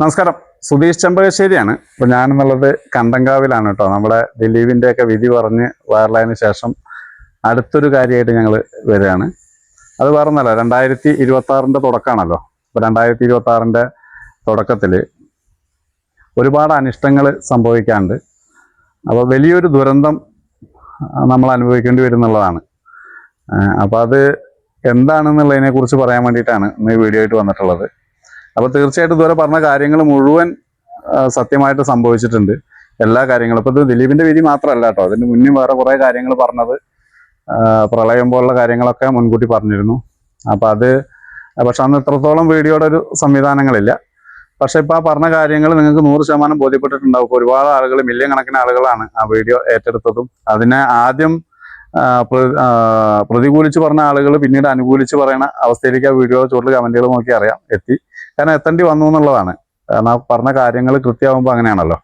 നമസ്കാരം. സുധീഷ് ചെമ്പകശ്ശേരിയാണ്. ഇപ്പൊ ഞാനെന്നുള്ളത് കണ്ടങ്കാവിലാണ് കേട്ടോ. നമ്മുടെ ദിലീപിന്റെ ഒക്കെ വിധി പറഞ്ഞ് വയറലായതിനു ശേഷം അടുത്തൊരു കാര്യമായിട്ട് ഞങ്ങൾ വരികയാണ്. അത് വേറൊന്നല്ല രണ്ടായിരത്തി ഇരുപത്തി ആറിന്റെ തുടക്കമാണല്ലോ. അപ്പൊ രണ്ടായിരത്തി ഇരുപത്തി തുടക്കത്തിൽ ഒരുപാട് അനിഷ്ടങ്ങൾ സംഭവിക്കാണ്ട് അപ്പോൾ വലിയൊരു ദുരന്തം നമ്മൾ അനുഭവിക്കേണ്ടി വരുന്നുള്ളതാണ്. അപ്പോൾ അത് എന്താണെന്നുള്ളതിനെ കുറിച്ച് പറയാൻ വേണ്ടിയിട്ടാണ് ഇന്ന് വീഡിയോ ആയിട്ട് വന്നിട്ടുള്ളത്. അപ്പോൾ തീർച്ചയായിട്ടും ഇതുവരെ പറഞ്ഞ കാര്യങ്ങൾ മുഴുവൻ സത്യമായിട്ട് സംഭവിച്ചിട്ടുണ്ട്. എല്ലാ കാര്യങ്ങളും. ഇപ്പൊ ദിലീപിന്റെ വിധി മാത്രമല്ല കേട്ടോ. അതിന് മുന്നേ വേറെ കുറെ കാര്യങ്ങൾ പറഞ്ഞത്. പ്രളയം പോലുള്ള കാര്യങ്ങളൊക്കെ മുൻകൂട്ടി പറഞ്ഞിരുന്നു. അപ്പൊ അത് പക്ഷെ അന്ന് എത്രത്തോളം വീഡിയോയുടെ ഒരു സംവിധാനങ്ങളില്ല. പക്ഷെ ഇപ്പൊ ആ പറഞ്ഞ കാര്യങ്ങൾ നിങ്ങൾക്ക് നൂറ് ശതമാനം ബോധ്യപ്പെട്ടിട്ടുണ്ടാവും. ഒരുപാട് ആളുകൾ മില്യൺ കണക്കിന് ആളുകളാണ് ആ വീഡിയോ ഏറ്റെടുത്തതും. അതിനെ ആദ്യം പ്രതികൂലിച്ച് പറഞ്ഞ ആളുകൾ പിന്നീട് അനുകൂലിച്ച് പറയുന്ന അവസ്ഥയിലേക്ക് ആ വീഡിയോ ചുവട്ടിൽ കമന്റുകൾ നോക്കി അറിയാം എത്തി. കാരണം എത്തേണ്ടി വന്നു എന്നുള്ളതാണ്. കാരണം ആ പറഞ്ഞ കാര്യങ്ങൾ കൃത്യമാകുമ്പോൾ അങ്ങനെയാണല്ലോ.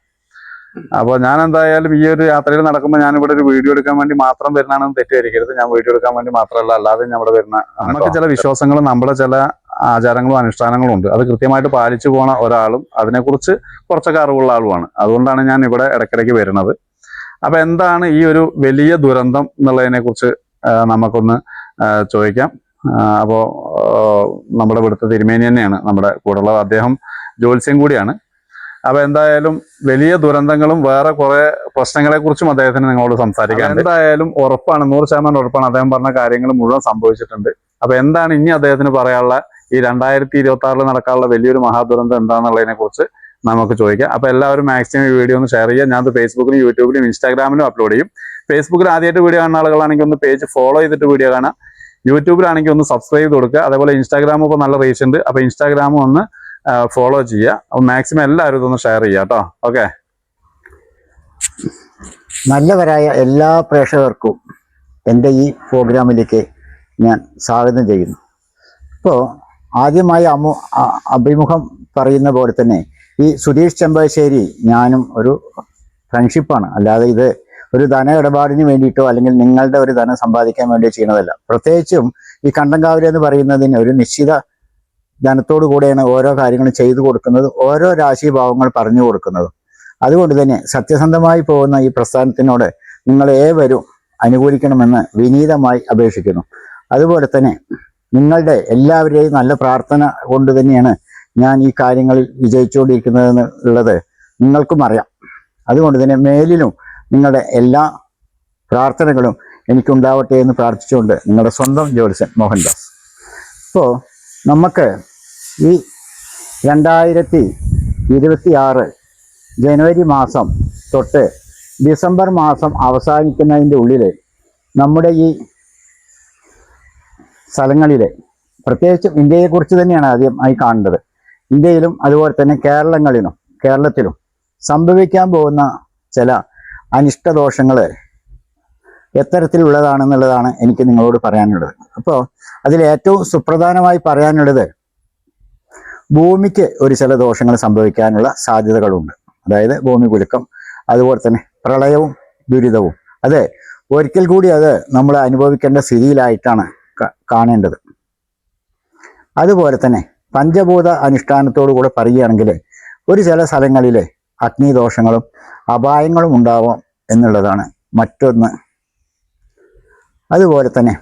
അപ്പോൾ ഞാൻ എന്തായാലും ഈ ഒരു യാത്രയിൽ നടക്കുമ്പോൾ ഞാൻ ഇവിടെ ഒരു വീഡിയോ എടുക്കാൻ വേണ്ടി മാത്രം വരുന്നതാണെന്ന് തെറ്റിദ്ധരിക്കരുത്. ഞാൻ വീഡിയോ എടുക്കാൻ വേണ്ടി മാത്രമല്ല അല്ലാതെ ഇവിടെ വരുന്ന നമുക്ക് ചില വിശ്വാസങ്ങളും നമ്മുടെ ചില ആചാരങ്ങളും അനുഷ്ഠാനങ്ങളും ഉണ്ട്. അത് കൃത്യമായിട്ട് പാലിച്ചു പോണ ഒരാളും അതിനെക്കുറിച്ച് കുറച്ചൊക്കെ അറിവുള്ള ആളുമാണ്. അതുകൊണ്ടാണ് ഞാൻ ഇവിടെ ഇടയ്ക്കിടയ്ക്ക് വരുന്നത്. അപ്പൊ എന്താണ് ഈ ഒരു വലിയ ദുരന്തം എന്നുള്ളതിനെ കുറിച്ച് നമുക്കൊന്ന് ചോദിക്കാം. അപ്പോൾ നമ്മുടെ ഇവിടുത്തെ തിരുമേനി തന്നെയാണ് നമ്മുടെ കൂടെ ഉള്ളത് അദ്ദേഹം ജോത്സ്യം കൂടിയാണ്. അപ്പൊ എന്തായാലും വലിയ ദുരന്തങ്ങളും വേറെ കുറെ പ്രശ്നങ്ങളെ കുറിച്ചും അദ്ദേഹത്തിന് നിങ്ങളോട് സംസാരിക്കാം എന്തായാലും ഉറപ്പാണ് നൂറ് ശതമാനം ഉറപ്പാണ്. അദ്ദേഹം പറഞ്ഞ കാര്യങ്ങൾ മുഴുവൻ സംഭവിച്ചിട്ടുണ്ട്. അപ്പൊ എന്താണ് ഇനി അദ്ദേഹത്തിന് പറയാനുള്ള ഈ രണ്ടായിരത്തി ഇരുപത്തി ആറിൽ നടക്കാനുള്ള വലിയൊരു മഹാദുരന്തം എന്താണെന്നുള്ളതിനെ കുറിച്ച് നമുക്ക് ചോദിക്കാം. അപ്പൊ എല്ലാവരും മാക്സിമം ഈ വീഡിയോ ഒന്ന് ഷെയർ ചെയ്യുക. ഞാനത് ഫേസ്ബുക്കിലും യൂട്യൂബിലും ഇൻസ്റ്റാഗ്രാമിലും അപ്ലോഡ് ചെയ്യും. ഫേസ്ബുക്കിൽ ആദ്യമായിട്ട് വീഡിയോ കാണുന്ന ആളുകളാണെങ്കിൽ ഒന്ന് പേജ് ഫോളോ ചെയ്തിട്ട് വീഡിയോ കാണാം യൂട്യൂബിലാണെങ്കിൽ ഒന്ന് സബ്സ്ക്രൈബ് ചെയ്ത് കൊടുക്കുക. അതേപോലെ ഇൻസ്റ്റാഗ്രാമും ഇപ്പോൾ നല്ല റീച്ച് ഉണ്ട്. അപ്പൊ ഇൻസ്റ്റാഗ്രാമും ഒന്ന് ഫോളോ ചെയ്യുക. മാക്സിമം എല്ലാവരും ഇതൊന്ന് ഷെയർ ചെയ്യുക കേട്ടോ. ഓക്കെ നല്ലവരായ എല്ലാ പ്രേക്ഷകർക്കും എന്റെ ഈ പ്രോഗ്രാമിലേക്ക് ഞാൻ സ്വാഗതം ചെയ്യുന്നു. ഇപ്പോൾ ആദ്യമായി അഭിമുഖം പറയുന്ന പോലെ തന്നെ ഈ സുധീഷ് ചെമ്പശ്ശേരി ഞാനും ഒരു ഫ്രണ്ട്ഷിപ്പാണ് അല്ലാതെ ഇത് ഒരു ധന ഇടപാടിന് വേണ്ടിയിട്ടോ അല്ലെങ്കിൽ നിങ്ങളുടെ ഒരു ധനം സമ്പാദിക്കാൻ വേണ്ടിയോ ചെയ്യുന്നതല്ല. പ്രത്യേകിച്ചും ഈ കണ്ടങ്കാവൽ എന്ന് പറയുന്നതിന് ഒരു നിശ്ചിത ധനത്തോടു കൂടെയാണ് ഓരോ കാര്യങ്ങളും ചെയ്തു കൊടുക്കുന്നത് ഓരോ രാശിഭാവങ്ങൾ പറഞ്ഞു കൊടുക്കുന്നതും. അതുകൊണ്ട് തന്നെ സത്യസന്ധമായി പോകുന്ന ഈ പ്രസ്ഥാനത്തിനോട് നിങ്ങൾ ഏവരും അനുകൂലിക്കണമെന്ന് വിനീതമായി അപേക്ഷിക്കുന്നു. അതുപോലെ തന്നെ നിങ്ങളുടെ എല്ലാവരുടെയും നല്ല പ്രാർത്ഥന കൊണ്ട് തന്നെയാണ് ഞാൻ ഈ കാര്യങ്ങളിൽ വിജയിച്ചുകൊണ്ടിരിക്കുന്നത് ഉള്ളത് നിങ്ങൾക്കും അറിയാം. അതുകൊണ്ട് തന്നെ മേലിലും നിങ്ങളുടെ എല്ലാ പ്രാർത്ഥനകളും എനിക്കുണ്ടാവട്ടെ എന്ന് പ്രാർത്ഥിച്ചുകൊണ്ട് നിങ്ങളുടെ സ്വന്തം ജോലിസൻ മോഹൻദാസ്. അപ്പോൾ നമുക്ക് ഈ രണ്ടായിരത്തി ഇരുപത്തി ആറ് ജനുവരി മാസം തൊട്ട് ഡിസംബർ മാസം അവസാനിക്കുന്നതിന്റെ ഉള്ളിൽ നമ്മുടെ ഈ സ്ഥലങ്ങളിൽ പ്രത്യേകിച്ചും ഇന്ത്യയെക്കുറിച്ച് തന്നെയാണ് ആദ്യം ആയി കാണേണ്ടത് ഇന്ത്യയിലും അതുപോലെ തന്നെ കേരളങ്ങളിലും കേരളത്തിലും സംഭവിക്കാൻ പോകുന്ന ചില അനിഷ്ടദോഷങ്ങൾ എത്തരത്തിലുള്ളതാണെന്നുള്ളതാണ് എനിക്ക് നിങ്ങളോട് പറയാനുള്ളത്. അപ്പോൾ അതിൽ ഏറ്റവും സുപ്രധാനമായി പറയാനുള്ളത് ഭൂമിക്ക് ഒരു ചില ദോഷങ്ങൾ സംഭവിക്കാനുള്ള സാധ്യതകളുണ്ട്. അതായത് ഭൂമി കുലുക്കം അതുപോലെ തന്നെ പ്രളയവും ദുരിതവും. അത് ഒരിക്കൽ കൂടി അത് നമ്മൾ അനുഭവിക്കേണ്ട സ്ഥിതിയിലായിട്ടാണ് കാണേണ്ടത്. അതുപോലെ തന്നെ പഞ്ചഭൂത അനുഷ്ഠാനത്തോടു കൂടെ പറയുകയാണെങ്കിൽ ഒരു ചില സ്ഥലങ്ങളിൽ അഗ്നിദോഷങ്ങളും അപായങ്ങളും ഉണ്ടാവാം എന്നുള്ളതാണ് മറ്റൊന്ന്. അതുപോലെ തന്നെ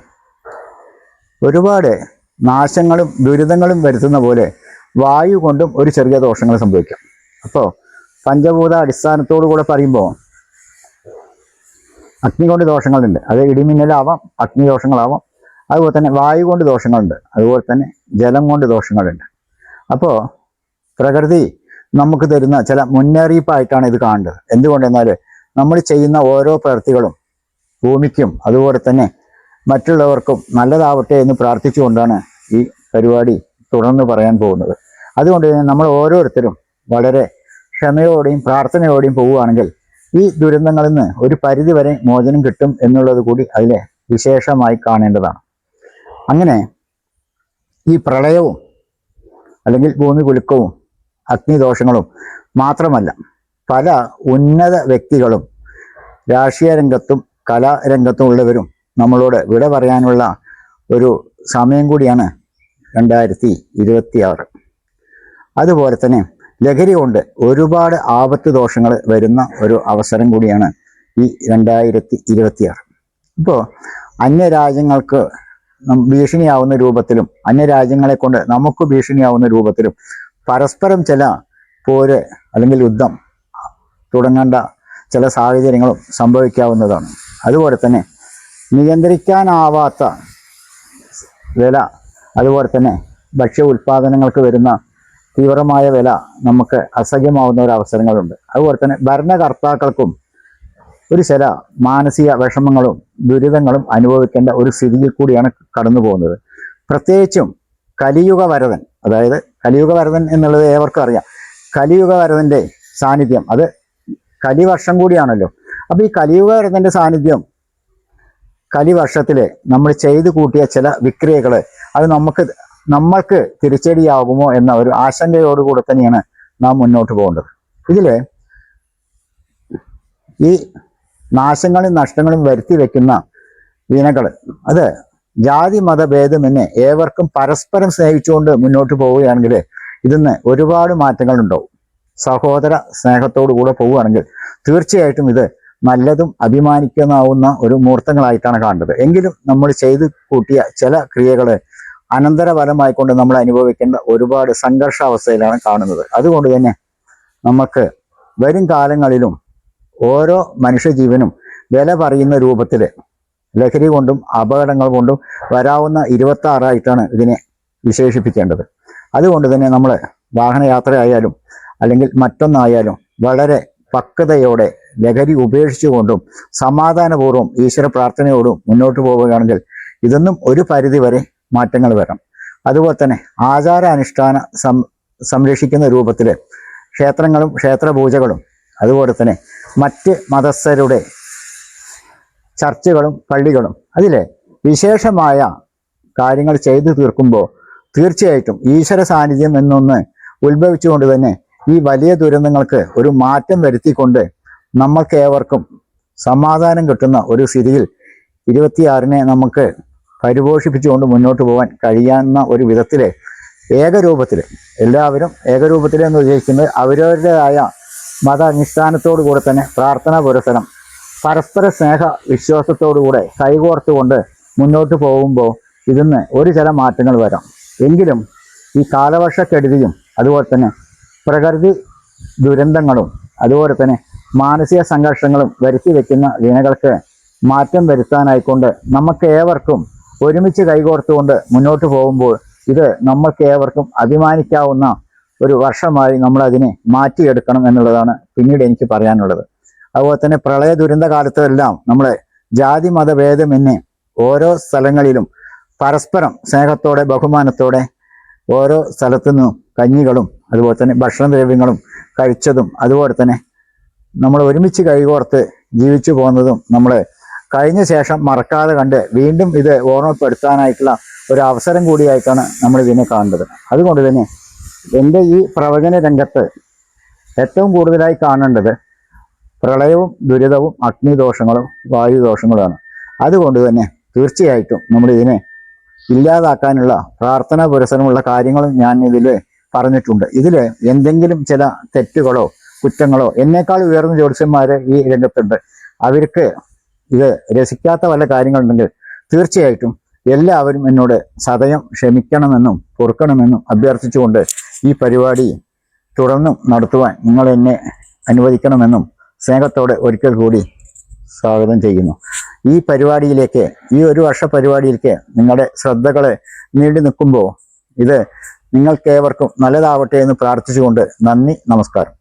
ഒരുപാട് നാശങ്ങളും ദുരിതങ്ങളും വരുത്തുന്ന പോലെ വായു കൊണ്ടും ഒരു ചെറിയ ദോഷങ്ങൾ സംഭവിക്കാം. അപ്പോൾ പഞ്ചഭൂത അടിസ്ഥാനത്തോടു കൂടെ പറയുമ്പോൾ അഗ്നി കൊണ്ട് ദോഷങ്ങളുണ്ട്. അത് ഇടിമിന്നലാവാം അഗ്നി ദോഷങ്ങളാവാം അതുപോലെ തന്നെ വായു കൊണ്ട് ദോഷങ്ങളുണ്ട്. അതുപോലെ തന്നെ ജലം കൊണ്ട് ദോഷങ്ങളുണ്ട്. അപ്പോൾ പ്രകൃതി നമുക്ക് തരുന്ന ചില മുന്നറിയിപ്പായിട്ടാണ് ഇത് കാണേണ്ടത്. എന്തുകൊണ്ടെന്നാൽ നമ്മൾ ചെയ്യുന്ന ഓരോ പ്രവൃത്തികളും ഭൂമിക്കും അതുപോലെ തന്നെ മറ്റുള്ളവർക്കും നല്ലതാവട്ടെ എന്ന് പ്രാർത്ഥിച്ചുകൊണ്ടാണ് ഈ പരിപാടി തുടർന്ന് പറയാൻ പോകുന്നത്. അതുകൊണ്ട് തന്നെ നമ്മൾ ഓരോരുത്തരും വളരെ ക്ഷമയോടെയും പ്രാർത്ഥനയോടെയും പോവുകയാണെങ്കിൽ ഈ ദുരന്തങ്ങളിൽ നിന്ന് ഒരു പരിധിവരെ മോചനം കിട്ടും എന്നുള്ളത് കൂടി അതിലെ വിശേഷമായി കാണേണ്ടതാണ്. അങ്ങനെ ഈ പ്രളയവും അല്ലെങ്കിൽ ഭൂമി കുലുക്കവും അഗ്നിദോഷങ്ങളും മാത്രമല്ല പല ഉന്നത വ്യക്തികളും രാഷ്ട്രീയ രംഗത്തും കലാരംഗത്തും ഉള്ളവരും നമ്മളോട് വിട പറയാനുള്ള ഒരു സമയം കൂടിയാണ് രണ്ടായിരത്തി ഇരുപത്തി ആറ് അതുപോലെ തന്നെ ലഹരി കൊണ്ട് ഒരുപാട് ആപത്ത് ദോഷങ്ങൾ വരുന്ന ഒരു അവസരം കൂടിയാണ് ഈ രണ്ടായിരത്തി ഇരുപത്തിയാറ്. ഇപ്പോൾ അന്യരാജ്യങ്ങൾക്ക് ഭീഷണിയാവുന്ന രൂപത്തിലും അന്യരാജ്യങ്ങളെ കൊണ്ട് നമുക്ക് ഭീഷണിയാവുന്ന രൂപത്തിലും പരസ്പരം ചില പോര് അല്ലെങ്കിൽ യുദ്ധം തുടങ്ങേണ്ട ചില സാഹചര്യങ്ങളും സംഭവിക്കാവുന്നതാണ്. അതുപോലെ തന്നെ നിയന്ത്രിക്കാനാവാത്ത വില അതുപോലെ തന്നെ ഭക്ഷ്യ ഉൽപ്പാദനങ്ങൾക്ക് വരുന്ന തീവ്രമായ വില നമുക്ക് അസഹ്യമാവുന്ന ഒരു അവസരങ്ങളുണ്ട്. അതുപോലെ തന്നെ ഭരണകർത്താക്കൾക്കും ഒരു ചില മാനസിക വിഷമങ്ങളും ദുരിതങ്ങളും അനുഭവിക്കേണ്ട ഒരു സ്ഥിതിയിൽ കൂടിയാണ് കടന്നു പോകുന്നത്. പ്രത്യേകിച്ചും കലിയുഗ വരതൻ അതായത് കലിയുഗ വരതൻ എന്നുള്ളത് ഏവർക്കും അറിയാം. കലിയുഗ വരതന്റെ സാന്നിധ്യം അത് കലിവർഷം കൂടിയാണല്ലോ. അപ്പൊ ഈ കലിയുഗ വരതന്റെ സാന്നിധ്യം കലിവർഷത്തിൽ നമ്മൾ ചെയ്തു കൂട്ടിയ ചില വിക്രിയകൾ അത് നമുക്ക് നമ്മൾക്ക് തിരിച്ചടിയാകുമോ എന്ന ഒരു ആശങ്കയോടുകൂടെ തന്നെയാണ് നാം മുന്നോട്ട് പോകേണ്ടത്. ഇതിൽ ഈ നാശങ്ങളും നഷ്ടങ്ങളും വരുത്തി വെക്കുന്ന വീണകൾ അത് ജാതി മതഭേദമെന്നെ ഏവർക്കും പരസ്പരം സ്നേഹിച്ചുകൊണ്ട് മുന്നോട്ട് പോവുകയാണെങ്കിൽ ഇതിന്ന് ഒരുപാട് മാറ്റങ്ങൾ ഉണ്ടാവും. സഹോദര സ്നേഹത്തോടു കൂടെ പോവുകയാണെങ്കിൽ തീർച്ചയായിട്ടും ഇത് നല്ലതും അഭിമാനിക്കുന്നാവുന്ന ഒരു മുഹൂർത്തങ്ങളായിട്ടാണ് കാണുന്നത്. എങ്കിലും നമ്മൾ ചെയ്ത് കൂട്ടിയ ചില ക്രിയകൾ അനന്തരഫലമായിക്കൊണ്ട് നമ്മൾ അനുഭവിക്കേണ്ട ഒരുപാട് സംഘർഷാവസ്ഥയിലാണ് കാണുന്നത്. അതുകൊണ്ട് തന്നെ നമുക്ക് വരും കാലങ്ങളിലും ഓരോ മനുഷ്യജീവനും വില പറയുന്ന രൂപത്തിൽ ലഹരി കൊണ്ടും അപകടങ്ങൾ കൊണ്ടും വരാവുന്ന ഇരുപത്തി ആറായിട്ടാണ് ഇതിനെ വിശേഷിപ്പിക്കേണ്ടത്. അതുകൊണ്ട് തന്നെ നമ്മൾ വാഹനയാത്രയായാലും അല്ലെങ്കിൽ മറ്റൊന്നായാലും വളരെ പക്വതയോടെ ലഹരി ഉപേക്ഷിച്ചുകൊണ്ടും സമാധാനപൂർവം ഈശ്വര പ്രാർത്ഥനയോടും മുന്നോട്ട് പോവുകയാണെങ്കിൽ ഇതൊന്നും ഒരു പരിധി വരെ മാറ്റങ്ങൾ വരാം. അതുപോലെ തന്നെ ആചാരാനുഷ്ഠാന സം സംരക്ഷിക്കുന്ന രൂപത്തിൽ ക്ഷേത്രങ്ങളും ക്ഷേത്രപൂജകളും അതുപോലെ തന്നെ മറ്റ് മതസ്ഥരുടെ ചർച്ചകളും പള്ളികളും അതിലെ വിശേഷമായ കാര്യങ്ങൾ ചെയ്തു തീർക്കുമ്പോൾ തീർച്ചയായിട്ടും ഈശ്വര സാന്നിധ്യം എന്നൊന്ന് ഉത്ഭവിച്ചുകൊണ്ട് തന്നെ ഈ വലിയ ദുരന്തങ്ങൾക്ക് ഒരു മാറ്റം വരുത്തിക്കൊണ്ട് നമ്മൾക്ക് ഏവർക്കും സമാധാനം കിട്ടുന്ന ഒരു സ്ഥിതിയിൽ ഇരുപത്തിയാറിനെ നമുക്ക് പരിപോഷിപ്പിച്ചുകൊണ്ട് മുന്നോട്ട് പോകാൻ കഴിയാവുന്ന ഒരു വിധത്തിലെ ഏകരൂപത്തിൽ എല്ലാവരും ഏകരൂപത്തിൽ എന്ന് ഉദ്ദേശിക്കുന്നത് അവരവരുടേതായ മത അനുഷ്ഠാനത്തോടു കൂടെ തന്നെ പ്രാർത്ഥനാ പുരസരം പരസ്പര സ്നേഹ വിശ്വാസത്തോടുകൂടെ കൈകോർത്തുകൊണ്ട് മുന്നോട്ട് പോകുമ്പോൾ ഇതിന്ന് ഒരു ചില മാറ്റങ്ങൾ വരാം. എങ്കിലും ഈ കാലവർഷക്കെടുതിയും അതുപോലെ തന്നെ പ്രകൃതി ദുരന്തങ്ങളും അതുപോലെ തന്നെ മാനസിക സംഘർഷങ്ങളും വരുത്തി വയ്ക്കുന്ന വീണകൾക്ക് മാറ്റം വരുത്താനായിക്കൊണ്ട് നമുക്ക് ഏവർക്കും ഒരുമിച്ച് കൈകോർത്തുകൊണ്ട് മുന്നോട്ട് പോകുമ്പോൾ ഇത് നമ്മൾക്ക് ഏവർക്കും അഭിമാനിക്കാവുന്ന ഒരു വർഷമായി നമ്മൾ അതിനെ മാറ്റിയെടുക്കണം എന്നുള്ളതാണ് പിന്നീട് എനിക്ക് പറയാനുള്ളത്. അതുപോലെ തന്നെ പ്രളയ ദുരന്ത കാലത്തെല്ലാം നമ്മൾ ജാതി മതഭേദമെന്നെ ഓരോ സ്ഥലങ്ങളിലും പരസ്പരം സ്നേഹത്തോടെ ബഹുമാനത്തോടെ ഓരോ സ്ഥലത്തു നിന്നും കഞ്ഞികളും അതുപോലെ തന്നെ ഭക്ഷണദ്രവ്യങ്ങളും കഴിച്ചതും അതുപോലെ തന്നെ നമ്മൾ ഒരുമിച്ച് കൈകോർത്ത് ജീവിച്ചു പോകുന്നതും നമ്മൾ കഴിഞ്ഞ ശേഷം മറക്കാതെ കണ്ട് വീണ്ടും ഇത് ഓർമ്മപ്പെടുത്താനായിട്ടുള്ള ഒരു അവസരം കൂടിയായിട്ടാണ് നമ്മൾ ഇതിനെ കാണുന്നത്. അതുകൊണ്ട് തന്നെ എന്റെ ഈ പ്രവചന രംഗത്ത് ഏറ്റവും കൂടുതലായി കാണേണ്ടത് പ്രളയവും ദുരിതവും അഗ്നിദോഷങ്ങളും വായുദോഷങ്ങളുമാണ്. അതുകൊണ്ട് തന്നെ തീർച്ചയായിട്ടും നമ്മൾ ഇതിനെ ഇല്ലാതാക്കാനുള്ള പ്രാർത്ഥന പുരസരമുള്ള കാര്യങ്ങളും ഞാൻ ഇതിൽ പറഞ്ഞിട്ടുണ്ട്. ഇതിൽ എന്തെങ്കിലും ചില തെറ്റുകളോ കുറ്റങ്ങളോ എന്നേക്കാൾ ഉയർന്ന ജ്യോതിഷന്മാർ ഈ രംഗത്തുണ്ട്. അവർക്ക് ഇത് രസിക്കാത്ത വല്ല കാര്യങ്ങളുണ്ടെങ്കിൽ തീർച്ചയായിട്ടും എല്ലാവരും എന്നോട് സതയം ക്ഷമിക്കണമെന്നും പൊറുക്കണമെന്നും അഭ്യർത്ഥിച്ചുകൊണ്ട് ഈ പരിപാടി തുടർന്നും നടത്തുവാൻ നിങ്ങൾ എന്നെ അനുവദിക്കണമെന്നും സ്നേഹത്തോടെ ഒരിക്കൽ കൂടി സ്വാഗതം ചെയ്യുന്നു. ഈ പരിപാടിയിലേക്ക് ഈ ഒരു വർഷ പരിപാടിയിലേക്ക് നിങ്ങളുടെ ശ്രദ്ധകളെ നീണ്ടു നിൽക്കുമ്പോൾ ഇത് നിങ്ങൾക്കേവർക്കും നല്ലതാവട്ടെ എന്ന് പ്രാർത്ഥിച്ചുകൊണ്ട് നന്ദി നമസ്കാരം.